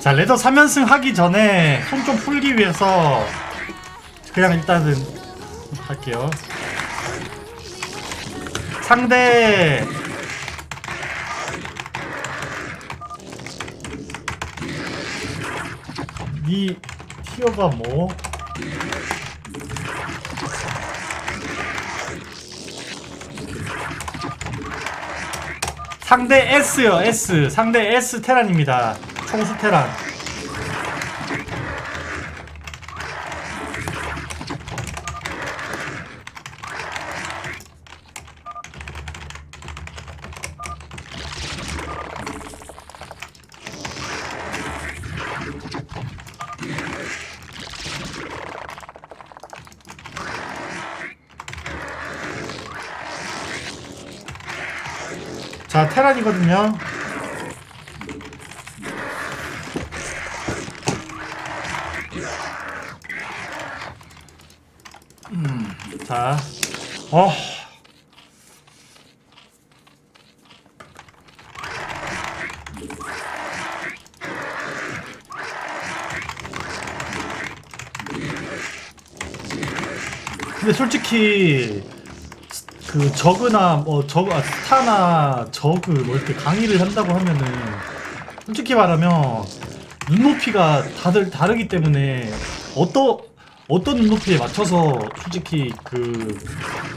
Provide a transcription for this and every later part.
자 레더 3연승 하기 전에 손 좀 풀기 위해서 그냥 일단은 할게요. 상대 니 티어가 뭐? 상대 S요 S. 상대 S 테란입니다 총수 테란. 자 테란이거든요 음, 자, 어. 근데 솔직히 그 저그나 뭐 저그 아, 스타나 저그 뭐 이렇게 강의를 한다고 하면은 솔직히 말하면 눈높이가 다들 다르기 때문에 어떤 어떤 눈높이에 맞춰서 솔직히 그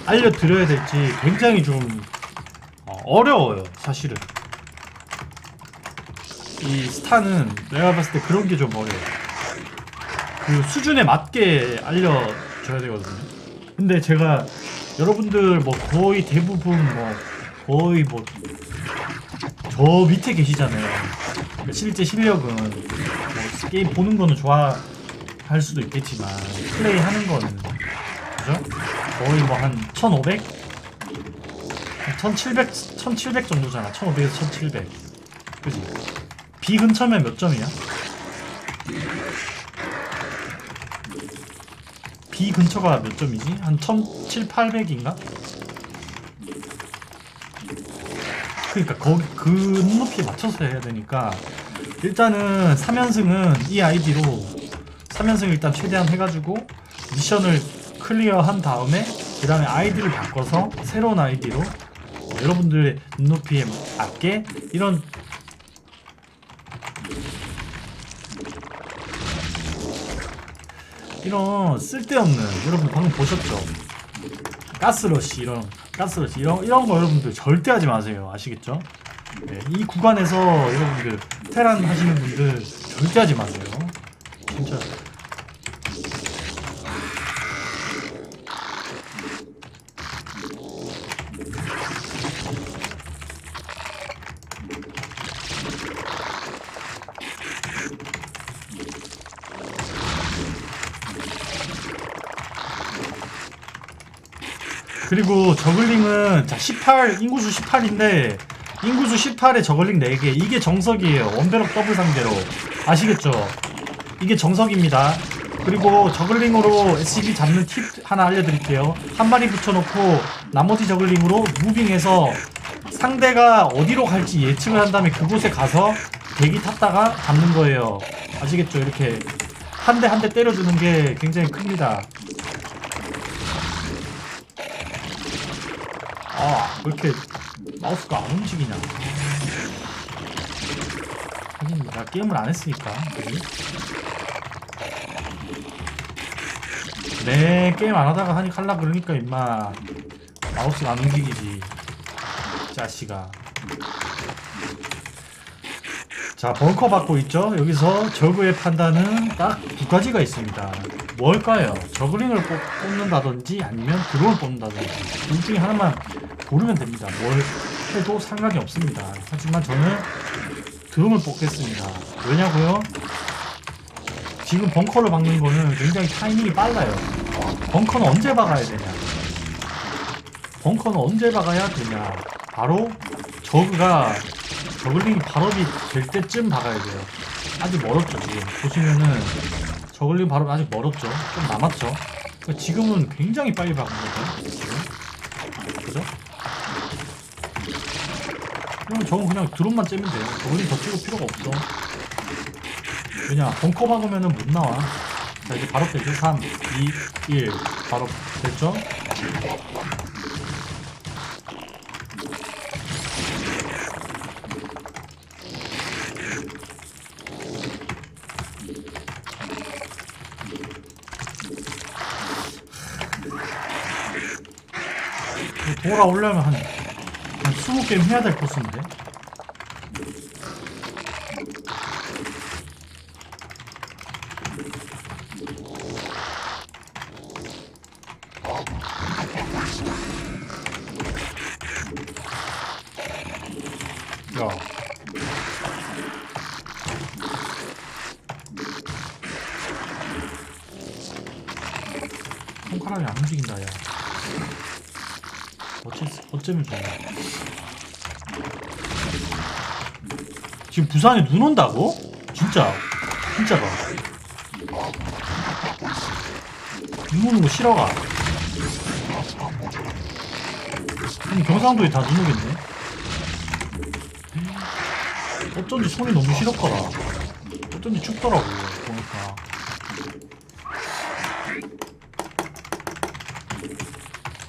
알려드려야 될지 굉장히 좀 어, 어려워요 사실은. 이 스타는 내가 봤을 때 그런 게 좀 어려워 그 수준에 맞게 알려줘야 되거든요. 근데 제가 여러분들 뭐 거의 대부분 뭐 거의 뭐 저 밑에 계시잖아요. 실제 실력은 뭐 게임 보는 거는 좋아 할 수도 있겠지만 플레이 하는 거는 그죠? 거의 뭐 한 1500? 1700, 1700 정도잖아 1500에서 1700 그지? B 근처면 몇 점이야? B 근처가 몇 점이지? 한 1700, 800인가? 그러니까 거기 그 눈높이에 맞춰서 해야 되니까 일단은 3연승은 이 아이디로 3연승 일단 최대한 해가지고 미션을 클리어한 다음에 그 다음에 아이디를 바꿔서 새로운 아이디로 어, 여러분들의 눈높이에 맞게 이런 이런 쓸데없는 여러분 방금 보셨죠? 가스러시 이런 가스러시 이런 이런 거 여러분들 절대 하지 마세요 아시겠죠? 네, 이 구간에서 여러분들 테란 하시는 분들 절대 하지 마세요 진짜 그리고 저글링은 자 18, 인구수 18인데 인구수 18에 저글링 4개. 이게 정석이에요. 원배럭 더블 상대로. 아시겠죠? 이게 정석입니다. 그리고 저글링으로 SCP 잡는 팁 하나 알려드릴게요. 한 마리 붙여놓고 나머지 저글링으로 무빙해서 상대가 어디로 갈지 예측을 한 다음에 그곳에 가서 대기 탔다가 잡는 거예요. 아시겠죠? 이렇게 한 대 한 대 때려주는 게 굉장히 큽니다 아, 왜 이렇게 마우스가 안 움직이냐. 하긴, 나 게임을 안 했으니까. 그지? 네, 게임 안 하다가 하니 칼라 그러니까, 임마. 마우스가 안 움직이지. 자식아. 자, 벙커 받고 있죠? 여기서 저그의 판단은 딱 두 가지가 있습니다. 뭘까요? 저글링을 뽑, 뽑는다든지 아니면 드론을 뽑는다든지 둘 중에 하나만 고르면 됩니다. 뭘 해도 상관이 없습니다. 하지만 저는 드론을 뽑겠습니다. 왜냐고요? 지금 벙커를 박는 거는 굉장히 타이밍이 빨라요. 벙커는 언제 박아야 되냐? 벙커는 언제 박아야 되냐? 바로 저그가 저글링이 발업이 될 때쯤 박아야 돼요. 아직 멀었죠 지금 보시면은 저글링 발업 아직 멀었죠. 좀 남았죠. 그러니까 지금은 굉장히 빨리 박은 거죠. 지금 그럼 저건 그냥 드론만 째면 돼요. 저글링 더 찍을 필요가 없어. 왜냐 벙커 박으면은 못 나와 자 이제 바로 빼죠 3 2 1 바로 됐죠 돌아오려면 한, 한 20게임 해야 될 코스인데. 야 어째, 어쩌면 좋아 지금 부산에 눈 온다고? 진짜. 진짜가 눈 오는 거 싫어가. 아니 경상도에 다 눈 오겠네. 어쩐지 손이 너무 시렵더라. 어쩐지 춥더라고 보니까.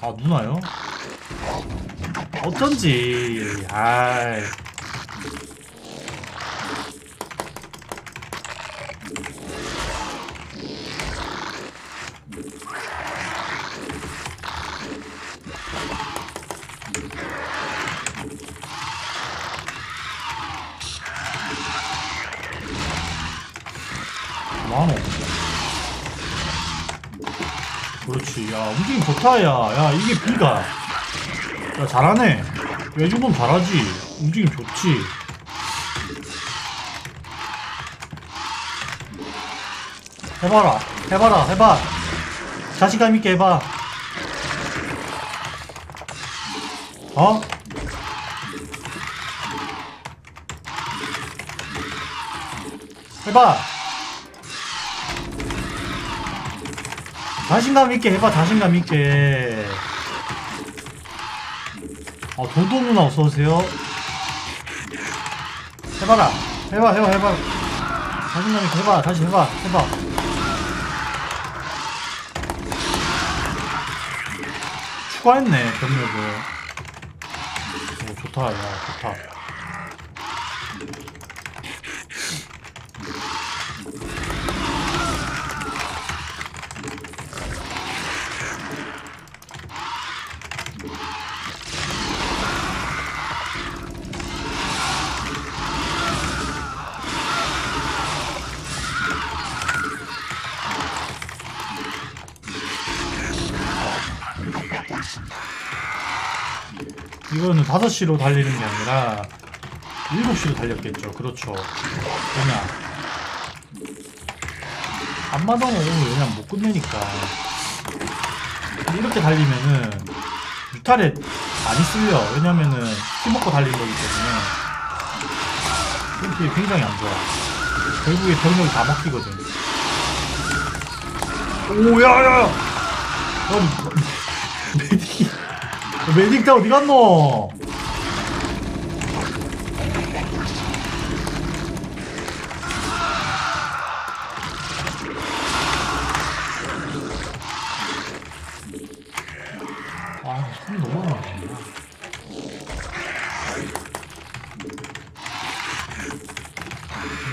아 누나요? 어쩐지. 아이. 많어 그렇지. 야 움직임 좋다 야야 이게 B가 야 잘하네. 외주범 잘하지. 움직임 좋지. 해봐라. 해봐라. 해봐. 자신감 있게 해봐. 어? 해봐. 자신감 있게 해봐. 자신감 있게 아 도도 누나 어서오세요. 해봐라. 해봐 해봐 해봐. 자신감 있게 해봐. 다시 해봐 해봐. 추가했네 병력을. 오 좋다 야 좋다 이거는 5시로 달리는 게 아니라 7시로 달렸겠죠. 그렇죠. 왜냐. 앞마당은 오늘 그냥 못 끝내니까. 이렇게 달리면은 유탈에 많이 쓸려. 왜냐면은 키 먹고 달린 거기 때문에. 그렇게 굉장히 안 좋아. 결국에 병력이 다 먹히거든. 오, 야, 야! 야, 메딕이. 메딕 다 어디 갔노? 아, 손이 너무 안 나온다.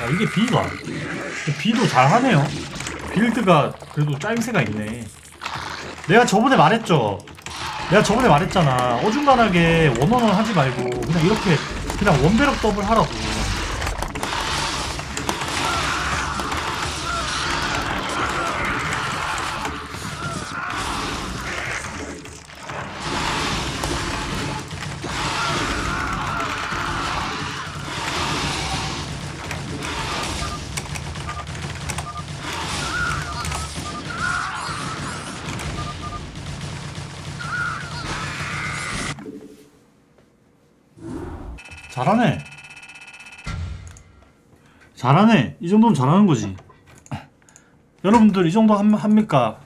야, 이게 B가. B도 잘하네요. 빌드가 그래도 짜임새가 있네. 내가 저번에 말했죠. 내가 저번에 말했잖아. 어중간하게 원원원 하지 말고 그냥 이렇게 그냥 원배럭 더블 하라고. 잘하네. 잘하네. 이 정도면 잘하는 거지. 여러분들 이 정도 함- 합니까?